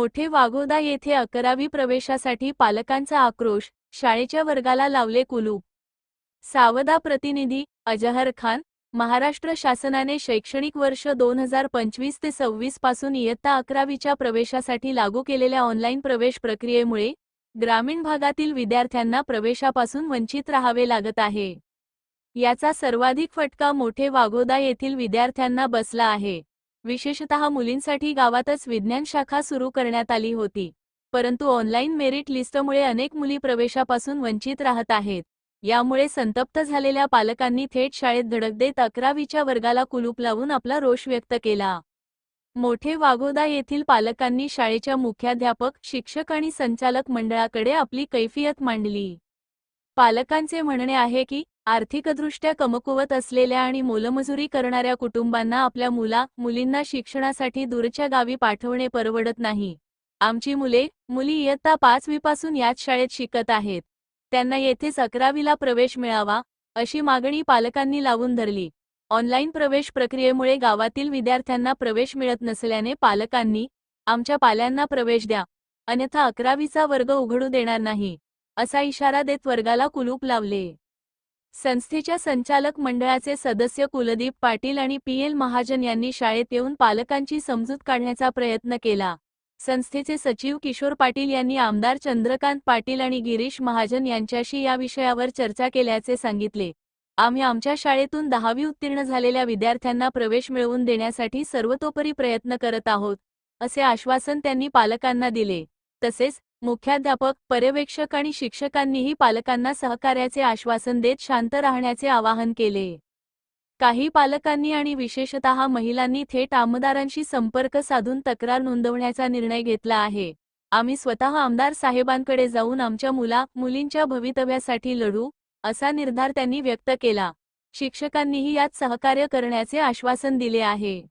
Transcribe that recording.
मोठे वाघोदा येथे अकरावी प्रवेशासाठी पालकांचा आक्रोश शाळेच्या वर्गाला लावले कुलूप. सावदा प्रतिनिधी अजहर खान महाराष्ट्र शासनाने शैक्षणिक वर्ष दोन हजार पंचवीस ते सव्वीसपासून इयत्ता अकरावीच्या प्रवेशासाठी लागू केलेल्या ऑनलाईन प्रवेश प्रक्रियेमुळे ग्रामीण भागातील विद्यार्थ्यांना प्रवेशापासून वंचित राहावे लागत आहे. याचा सर्वाधिक फटका मोठे वाघोदा येथील विद्यार्थ्यांना बसला आहे. विशेषतः मुलींसाठी गावातच विज्ञान शाखा सुरू करण्यात आली होती. परंतु ऑनलाईन मेरिट लिस्टमुळे अनेक मुली प्रवेशापासून वंचित राहत आहेत. यामुळे संतप्त झालेल्या पालकांनी थेट शाळेत धडक देत अकरावीच्या वर्गाला कुलूप लावून आपला रोष व्यक्त केला. मोठे वाघोदा येथील पालकांनी शाळेच्या मुख्याध्यापक शिक्षक आणि संचालक मंडळाकडे आपली कैफियत मांडली. पालकांचे म्हणणे आहे की आर्थिकदृष्ट्या कमकुवत असलेल्या आणि मोलमजुरी करणाऱ्या कुटुंबांना आपल्या मुला मुलींना शिक्षणासाठी दूरच्या गावी पाठवणे परवडत नाही. आमची मुले मुली इयत्ता पाचवीपासून याच शाळेत शिकत आहेत. त्यांना येथेच अकरावीला प्रवेश मिळावा अशी मागणी पालकांनी लावून धरली. ऑनलाईन प्रवेश प्रक्रियेमुळे गावातील विद्यार्थ्यांना प्रवेश मिळत नसल्याने पालकांनी आमच्या पाल्यांना प्रवेश द्या. अन्यथा अकरावीचा वर्ग उघडू देणार नाही. असा इशारा देत वर्गाला कुलूप लावले. संस्थेच्या संचालक मंडळाचे सदस्य कुलदीप पाटील आणि पी एल महाजन यांनी शाळेत येऊन पालकांची समजूत काढण्याचा प्रयत्न केला. संस्थेचे सचिव किशोर पाटील यांनी आमदार चंद्रकांत पाटील आणि गिरीश महाजन यांच्याशी या विषयावर चर्चा केल्याचे सांगितले. आम्ही आमच्या शाळेतून दहावी उत्तीर्ण झालेल्या विद्यार्थ्यांना प्रवेश मिळवून देण्यासाठी सर्वतोपरी प्रयत्न करत आहोत असे आश्वासन त्यांनी पालकांना दिले. तसेच मुख्याध्यापक पर्यवेक्षक आणि शिक्षकांनीही पालकांना सहकार्याचे आश्वासन देत शांत राहण्याचे आवाहन केले. काही पालकांनी आणि विशेषतः महिलांनी थेट आमदारांशी संपर्क साधून तक्रार नोंदवण्याचा निर्णय घेतला आहे. आम्ही स्वतः आमदार साहेबांकडे जाऊन आमच्या मुला मुलींच्या भवितव्यासाठी लढू असा निर्धार त्यांनी व्यक्त केला. शिक्षकांनीही यात सहकार्य करण्याचे आश्वासन दिले आहे.